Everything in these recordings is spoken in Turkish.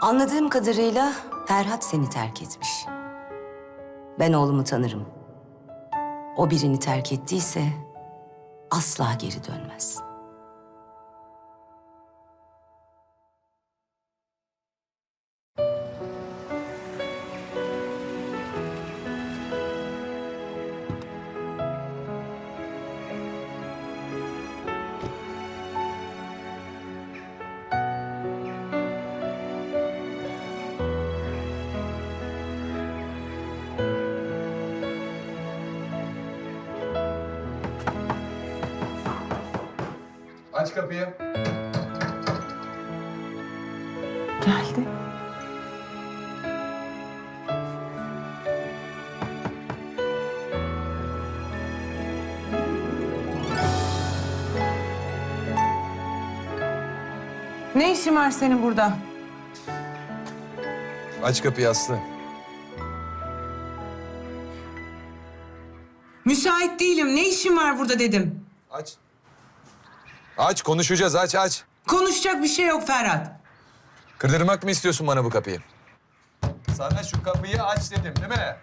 Anladığım kadarıyla Ferhat seni terk etmiş. Ben oğlumu tanırım. O birini terk ettiyse asla geri dönmez. Aç kapıyı. Geldi. Ne işin var senin burada? Aç kapıyı Aslı. Müsait değilim. Ne işin var burada dedim. Aç. Aç konuşacağız aç aç. Konuşacak bir şey yok Ferhat. Kırdırmak mı istiyorsun bana bu kapıyı? Sana şu kapıyı aç dedim değil mi?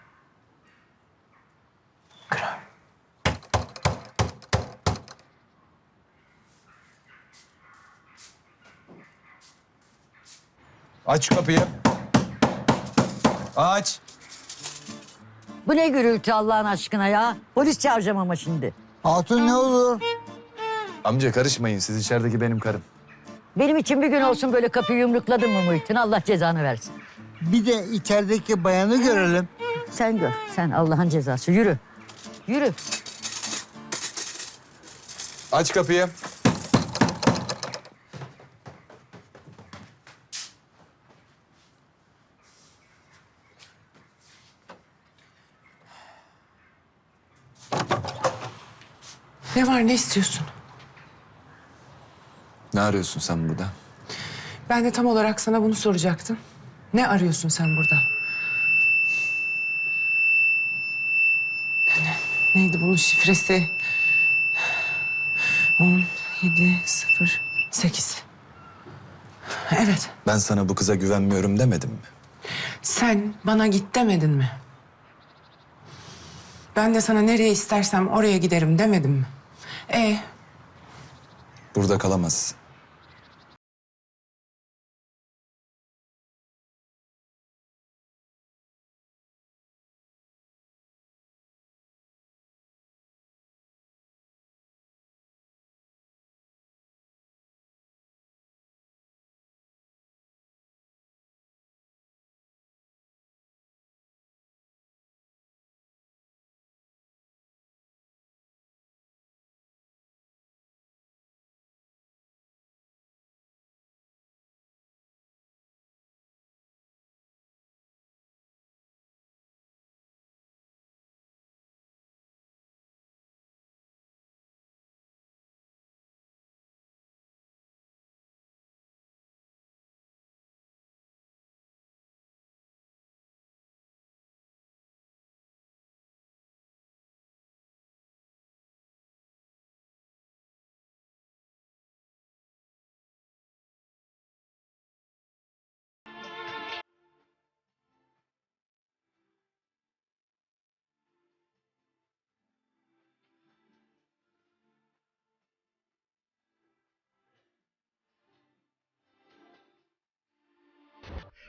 Aç şu kapıyı. Aç. Bu ne gürültü Allah'ın aşkına ya? Polis çağıracağım ama şimdi. Hatun ne olur? Amca karışmayın siz içerideki benim karım. Benim için bir gün olsun böyle kapıyı yumrukladın mı Muhittin? Allah cezanı versin. Bir de içerideki bayanı görelim. Sen gör. Sen Allah'ın cezası. Yürü. Yürü. Aç kapıyı. Ne var ne istiyorsun? Ne arıyorsun sen burada? Ben de tam olarak sana bunu soracaktım. Ne arıyorsun sen burada? Ne- Neydi bunun şifresi? 10, 7, 0, 8. Evet. Ben sana bu kıza güvenmiyorum demedim mi? Sen bana git demedin mi? Ben de sana nereye istersem oraya giderim demedim mi? E Burada kalamazsın.